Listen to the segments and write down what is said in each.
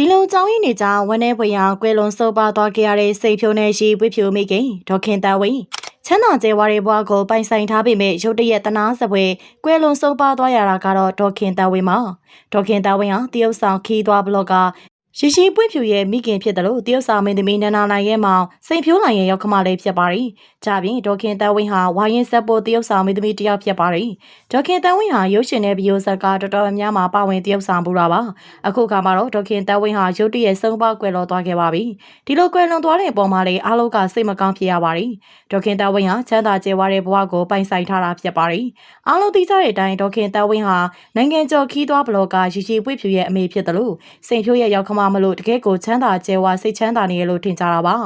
ဒီလိုကြောင်းရင်းနေကြဝန်းနေပွေရကွယ်လွန်စောပါသွားခဲ့ရတဲ့စိတ်ဖြိုးနေရှိပွေဖြိုမိခင်ဒေါခင်တဝင်းချမ်းသာကျဲဝါရဲ့ဘွားကိုပိုင်ဆိုင်ထားပေမဲ့ရုတ်တရက်တနာစပွဲကွယ်လွန်စောပါသွားရတာကတော့ဒေါခင်တဝင်းမှာဒေါခင်တဝင်းဟာတရုတ်ဆောင်ခီးသွားဘလော့က ရှိရှိပွင့်ဖြူရဲ့မိခင်ဖြစ်တယ်လို့တရုတ်ဆောင်မင်းသမီးနန္နာနိုင်ရဲ့မောင်စိန်ဖြိုးနိုင်ရဲ့ရောက်ခမလေးဖြစ်ပါရီ။ကြပြင်ဒေါခင်တဝင်းဟာဝိုင်းရင်ဆက်ပေါ်တရုတ်ဆောင်မင်းသမီးတစ်ယောက်ဖြစ်ပါရီ။ဒေါခင်တဝင်းဟာရုပ်ရှင်နဲ့ဗီဒီယိုဇက်ကတော်တော်များများမှာပါဝင်တရုတ်ဆောင်ပူတာပါ။အခုခါမှာတော့ဒေါခင်တဝင်းဟာရုတ်တရက်ဆုံးပါကွယ်လွန်သွားခဲ့ပါပြီ။ဒီလိုကွယ်လွန်သွားတဲ့အပေါ်မှာလေအားလုံးကစိတ်မကောင်းဖြစ်ရပါရီ။ဒေါခင်တဝင်းဟာချမ်းသာကြွယ်ဝတဲ့ဘဝကိုပိုင်ဆိုင်ထားတာဖြစ်ပါရီ။အားလုံးသိကြတဲ့အတိုင်းဒေါခင်တဝင်းဟာနိုင်ငံကျော်ခီးသွားဘလော့ကရီရီပွေ့ဖြူရဲ့အမေဖြစ်တယ်လို့စိန်ဖြိုးရဲ့ရောက်ခမမလို့တကယ်ကိုချမ်းသာကျဲဝါစိတ်ချမ်းသာနေရလို့ထင်ကြတာပါ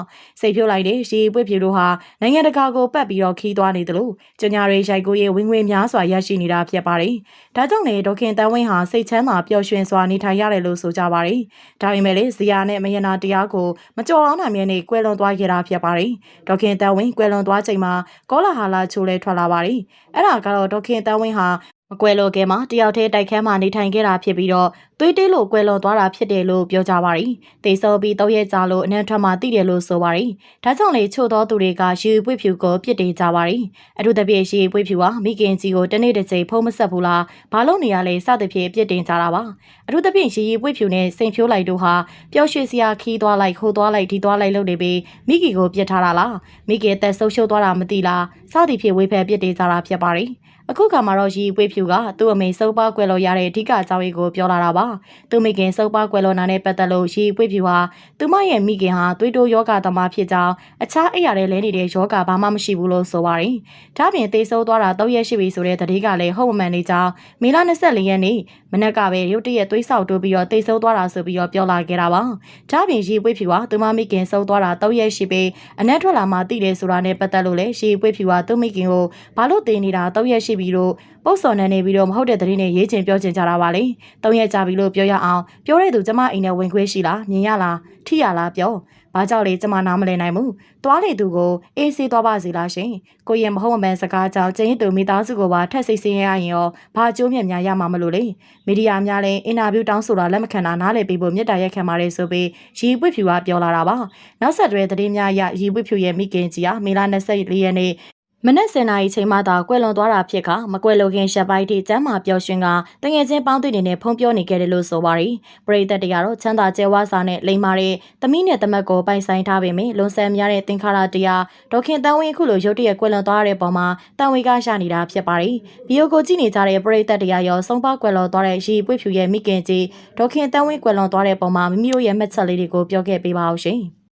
စိတ်ဖြိုးလိုက်တဲ့ရီပွေ့ဖြူတို့ဟာနိုင်ငံတကာကိုပတ်ပြီးတော့ခီးသွားနေတယ်လို့ကျညာရေးရိုက်ကိုရဲ့ဝင်းဝင်းများစွာရရှိနေတာဖြစ်ပါတယ်ဒါကြောင့်လေဒေါခင်တန်းဝင်းဟာစိတ်ချမ်းသာပျော်ရွှင်စွာနေထိုင်ရတယ်လို့ဆိုကြပါတယ်ဒါပေမဲ့လေဇီယာနဲ့မယနာတရားကိုမကြော်အောင်နိုင်မြဲနေကွယ်လွန်သွားခဲ့တာဖြစ်ပါတယ်ဒေါခင်တန်းဝင်းကွယ်လွန်သွားချိန်မှာကောလာဟာလာချိုးလဲထွက်လာပါတယ်အဲ့ဒါကတော့ဒေါခင်တန်းဝင်းဟာ မကွယ်လွန်ခင်မှာတယောက်တည်းတိုက်ခန်းမှာနေထိုင်ခဲ့တာဖြစ်ပြီးတော့သွေးတေးလို့ကွယ်လွန်သွားတာဖြစ်တယ်လို့ပြောကြပါရီ။တေဆောပြီးတော့ရဲကြလို့အနက်ထွက်မှာတည်တယ်လို့ဆိုပါရီ။ဒါကြောင့်လေချို့သောသူတွေကရေပွေဖြူကိုပြစ်တင်ကြပါရီ။အထူးသဖြင့်ရေပွေဖြူဟာမိခင်ကြီးကိုတနေ့တစ်ချိန်ဖုံးမဆက်ဘူးလား။ဘာလို့နေရလဲစသဖြင့်ပြစ်တင်ကြတာပါ။အထူးသဖြင့်ရေပွေဖြူနဲ့စိန်ဖြိုးလိုက်တို့ဟာပျော်ရွှင်စရာခီးသွားလိုက်ခိုးသွားလိုက်ဒီသွားလိုက်လုပ်နေပြီးမိခင်ကိုပြစ်ထားတာလား။မိခင်တက်ဆုပ်ရှုပ်သွားတာမသိလား။စသဖြင့်ဝေဖန်ပြစ်တင်ကြတာဖြစ်ပါရီ။ အခုကမှတော့ရီပွေးဖြူကသူ့အမေစုပ်ပါကွယ်လို့ရတဲ့အဓိကအကြောင်းရင်းကိုပြောလာတာပါသူမိခင်စုပ်ပါကွယ်လို့နာနဲ့ပတ်သက်လို့ရီပွေးဖြူဟာသူမရဲ့မိခင်ဟာသွေးတိုးယောဂသမားဖြစ်ကြောင်းအခြားအိပ်ရတဲ့လဲနေတဲ့ယောဂဘာမှမရှိဘူးလို့ဆိုပါတယ်ဒါပြင်သေဆုံးသွားတာ၃ရက်ရှိပြီဆိုတဲ့သတင်းကလည်းဟုတ်မှန်နေကြောင်းမေလ24ရက်နေ့မနက်ကပဲရုတ်တရက်သွေးဆောက်တိုးပြီးတော့သေဆုံးသွားတာဆိုပြီးတော့ပြောလာခဲ့တာပါဒါပြင်ရီပွေးဖြူဟာသူမမိခင်ဆုံးသွားတာ၃ရက်ရှိပြီးအနက်ထွက်လာမှသိတယ်ဆိုတာနဲ့ပတ်သက်လို့လည်းရီပွေးဖြူဟာသူမိခင်ကိုဘာလို့သေနေတာ၃ရက်ရှိပြီးတော့ပုတ်စော်နေနေပြီးတော့မဟုတ်တဲ့သတင်းတွေရေးချင်ပြောချင်ကြတာပါလေ။သုံးရက်ကြာပြီလို့ပြောရအောင်ပြောတဲ့သူကျမအိမ်နဲ့ဝင်ခွေးရှိလားမြင်ရလားထိရလားပြော။ဘာကြောင့်လဲကျမနားမလည်နိုင်ဘူး။သွားလေသူကိုအေးဆေးသွားပါစီလားရှင်။ကိုရင်မဟုတ်မမှန်စကားကြောင့်ကျင်းတူမိသားစုကိုပါထက်စိတ်ဆင်းရရင်ရောဘာအကျိုးမြတ်များရမှာမလို့လေ။မီဒီယာများလည်းအင်တာဗျူးတောင်းဆိုတာလက်မခံတာနားလည်ပြီးဖို့မြတ်တာရက်ခံပါတယ်ဆိုပြီးရီပွေဖြူကပြောလာတာပါ။နောက်ဆက်တွဲသတင်းများအရရီပွေဖြူရဲ့မိခင်ကြီးဟာမေလ24ရက်နေ့ မနက်10:00နာရီချိန်မှသာကွယ်လွန်သွားတာဖြစ်ကမကွယ်လို့ခင်ရှက်ပိုင်းထိကျမ်းမာပျော်ရွှင်ကတငယ်ချင်းပေါင်းတွေ့နေတဲ့ဖုံပြောနေခဲ့တယ်လို့ဆိုပါရီပရိသတ်တရားတော့ချမ်းသာကျဲဝါစာနဲ့လိမ္မာတဲ့သမီးနဲ့တမက်ကိုပိုင်ဆိုင်ထားပေမဲ့လွန်ဆန်များတဲ့သင်္ခါရတရားဒေါခင်တန်းဝင်းခုလိုရုတ်တရက်ကွယ်လွန်သွားတဲ့ပုံမှာတန်ဝေကရနေတာဖြစ်ပါရီဗီယိုကိုကြည့်နေကြတဲ့ပရိသတ်တရားရောဆုံးပါကွယ်လွန်သွားတဲ့ရီပွေဖြူရဲ့မိခင်ကြီးဒေါခင်တန်းဝင်းကွယ်လွန်သွားတဲ့ပုံမှာမိမိတို့ရဲ့မှတ်ချက်လေးတွေကိုပြောခဲ့ပေးပါအောင်ရှင်